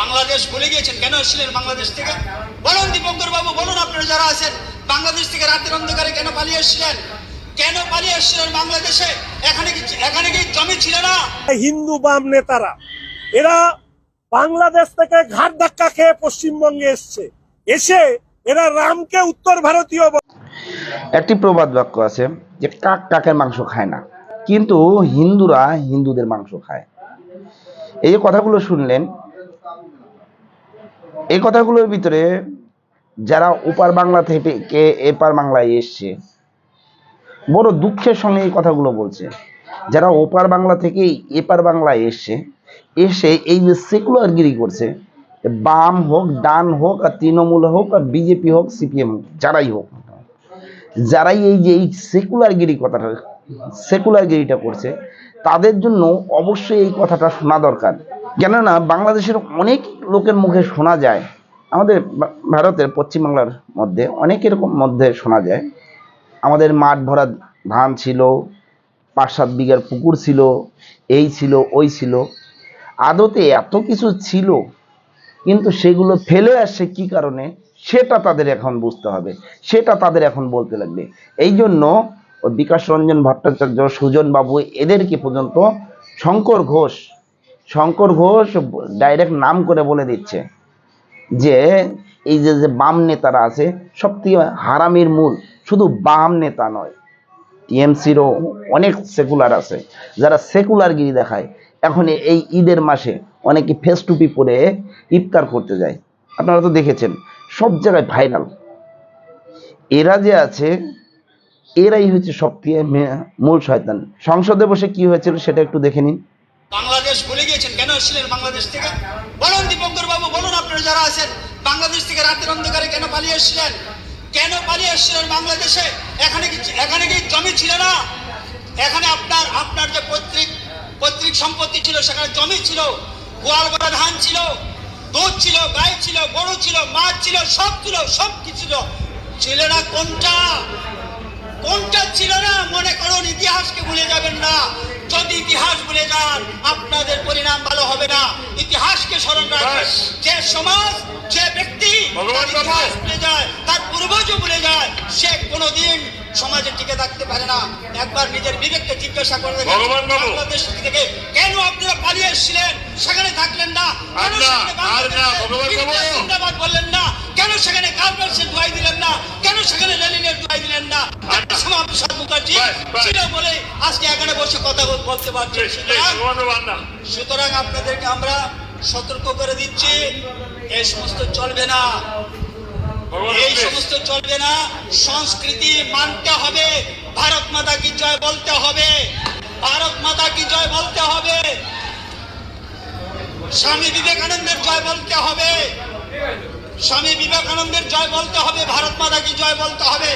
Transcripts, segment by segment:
বাংলাদেশ ভুলে গিয়েছেন? কেন এসেছিলেন বাংলাদেশ থেকে? বলুন দীপঙ্কর বাবু বলুন আপনারা যারা আছেন বাংলাদেশ থেকে রাতের অন্ধকারে কেন পালিয়ে এসেছিলেন? কেন পালিয়ে এসেছিলেন বাংলাদেশে? এখানে কি এখানে কি জমি ছিল না? হিন্দু বাম নেতারা এরা বাংলাদেশ থেকে ঘাট ধাক্কা খেয়ে পশ্চিমবঙ্গে এসছে। এসে এরা রামকে উত্তর ভারতীয়। একটি প্রবাদ বাক্য আছে যে কাক কাকের মাংস খায় না কিন্তু হিন্দুরা হিন্দুদের মাংস খায়। এই যে কথাগুলো শুনলেন এই কথাগুলোর ভিতরে যারা ওপার বাংলা থেকে এপার বাংলায় এসছে, বড় দুঃখের সঙ্গে এই কথাগুলো বলছে। যারা ওপার বাংলা থেকে এপার বাংলায় এসছে, এসে এই যে সেকুলারগিরি করছে বাম হোক, ডান হোক, আর তৃণমূল হোক, আর বিজেপি হোক সিপিএম হোক, যারাই হোক যারাই এই যে এই সেকুলারগিরি কথাটা সেকুলারগিরিটা করছে, তাদের জন্য অবশ্যই এই কথাটা শোনা দরকার। কেননা বাংলাদেশের অনেক লোকের মুখে শোনা যায়, আমাদের ভারতের পশ্চিমবাংলার মধ্যে অনেক এরকম মধ্যে শোনা যায়। আমাদের মাঠ ভরা ধান ছিল পাঁচ সাত বিঘার পুকুর ছিল, এই ছিল, ওই ছিল। আদতে এত কিছু ছিল, কিন্তু সেগুলো ফেলে আসছে কি কারণে? সেটা তাদের এখন বুঝতে হবে, সেটা তাদের এখন বলতে লাগবে। এই জন্য বিকাশ রঞ্জন ভট্টাচার্য, সুজন বাবু এদেরকে পর্যন্ত শঙ্কর ঘোষ শঙ্কর ঘোষ ডাইরেক্ট নাম করে বলে দিচ্ছে যে, এই যে যে বাম নেতারা আছে, সব থেকে হারামির মূল শুধু বাম নেতা নয়, টিএমসিরও অনেক সেকুলার আছে। যারা সেকুলারগিরি দেখায়, এখন এই ঈদের মাসে অনেকে ফেস টুপি পরে ইফতার করতে যায়। আপনারা তো দেখেছেন, সব জায়গায় ভাইরাল এরা যে আছে, এরাই হচ্ছে সব থেকে মূল শয়তান। সংসদে বসে কি হয়েছিল সেটা একটু দেখে নিন। বাংলাদেশ কেন এসেছিলেন বাংলাদেশ থেকে? বলুন দীপঙ্কর বাবু বলুন আপনারা যারা আছেন, বাংলাদেশ থেকে রাতের অন্ধকারে কেন পালিয়ে এসেছিলেন? কেন পালিয়ে এসেছিলেন বাংলাদেশে? এখানে কি এখানে কি জমি ছিল না? এখানে আপনার আপনার যে পৈতৃক পৈতৃক সম্পত্তি ছিল, সেখানে জমি ছিল, গোয়াল গোড়া ধান ছিল, দুধ ছিল, গাই ছিল, গরু ছিল, মাছ ছিল, সব ছিল সব কিছু ছিল। ছিল না কোনটা কোনটা? ছিল না মনে করুন ইতিহাসকে ভুলে যাবেন না। যদি ইতিহাস ভুলে যান আপনাদের পরিণাম ভালো হবে না। ইতিহাসকে স্মরণ ব্যাস। যে সমাজ যে ব্যক্তি তার ইতিহাস ভুলে যায় তার পূর্বজও ভুলে যায় সে কোনোদিন সমাজে টিকে থাকতে পারে না। একবার নিজের বিবেককে জিজ্ঞাসা করে বাংলাদেশ থেকে কেন আপনারা পালিয়ে এসেছিলেন? সেখানে থাকলেন না। কেন আর না, সেখানে আর না, বাংলাদেশে ভগবান বাবু। বিরুদ্ধে জিন্দাবাদ বললেন না কেন সেখানে কার্পেটসের দোয়াই দিলেন না কেন সেখানে লেনিনের দোয়াই দিলেন না শ্যামা প্রসাদ মুখার্জি। বলে আজকে এখানে বসে কথা বলতে পারছি। সুতরাং আপনাদেরকে আমরা সতর্ক করে দিচ্ছি এই সমস্ত চলবে না। এই সমস্ত চলবে না। সংস্কৃতি মানতে হবে ভারত মাতা কি জয় বলতে হবে। ভারত মাতা কি জয় বলতে হবে। স্বামী বিবেকানন্দের জয় বলতে হবে। স্বামী বিবেকানন্দের জয় বলতে হবে ভারত মাতা কি জয় বলতে হবে।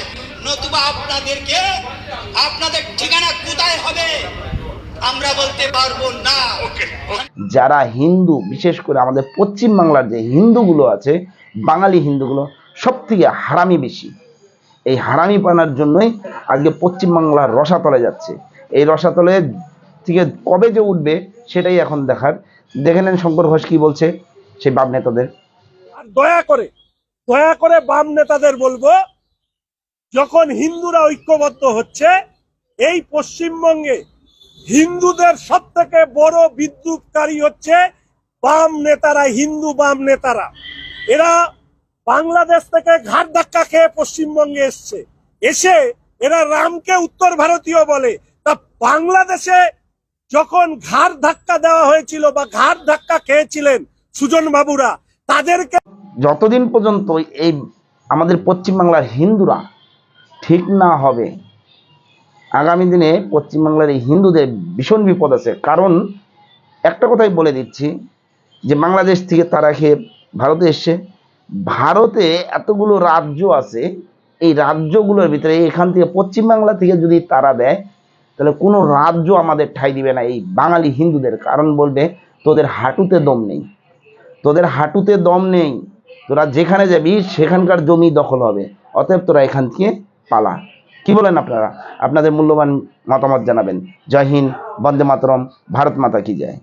নতুবা আপনাদেরকে আপনাদের ঠিকানা কোথায় হবে আমরা বলতে পারব না। যারা হিন্দু বিশেষ করে আমাদের পশ্চিম বাংলার যে হিন্দুগুলো আছে বাঙালি হিন্দুগুলো সব থেকে হারামি বেশি। এই হারামি পানার জন্যই আজকে পশ্চিম বাংলার রসাতলে যাচ্ছে। এই রসাতলে থেকে কবে যে উঠবে সেটাই এখন দেখার। দেখে নেন শঙ্কর ঘোষ কি বলছে সেই বাপ নেতাদের। আর দয়া করে দয়া করে বাম নেতাদের বলব যখন হিন্দুরা ঐক্যবদ্ধ হচ্ছে, এই পশ্চিমবঙ্গে হিন্দুদের সব থেকে বড় বিদ্রুপকারী হচ্ছে বাম নেতারা, হিন্দু বাম নেতারা। এরা বাংলাদেশ থেকে ঘাট ধাক্কা খেয়ে পশ্চিমবঙ্গে এসছে। এসে এরা রামকে উত্তর ভারতীয় বলে। তা বাংলাদেশে যখন ঘাড় ধাক্কা দেওয়া হয়েছিল বা ঘাড় ধাক্কা খেয়েছিলেন সুজন বাবুরা, তাদেরকে যতদিন পর্যন্ত এই আমাদের পশ্চিমবাংলার হিন্দুরা ঠিক না হবে। আগামী দিনে পশ্চিমবাংলার এই হিন্দুদের ভীষণ বিপদ আছে। কারণ একটা কথাই বলে দিচ্ছি যে, বাংলাদেশ থেকে তারা খেয়ে ভারতে এসছে। ভারতে এতগুলো রাজ্য আছে, এই রাজ্যগুলোর ভিতরে এখান থেকে পশ্চিমবাংলা থেকে যদি তারা দেয়, তাহলে কোনো রাজ্য আমাদের ঠাই দিবে না এই বাঙালি হিন্দুদের। কারণ বলবে, তোদের হাঁটুতে দম নেই। তোদের হাঁটুতে দম নেই। তোরা যেখানে যাবি, সেখানকার জমি দখল হবে। অতএব তোরা এখান থেকে পালা। কি বলেন আপনারা? আপনাদের মূল্যবান মতামত জানাবেন। জয় হিন্দ, বন্দে মাতরম, ভারত মাতা কি যায়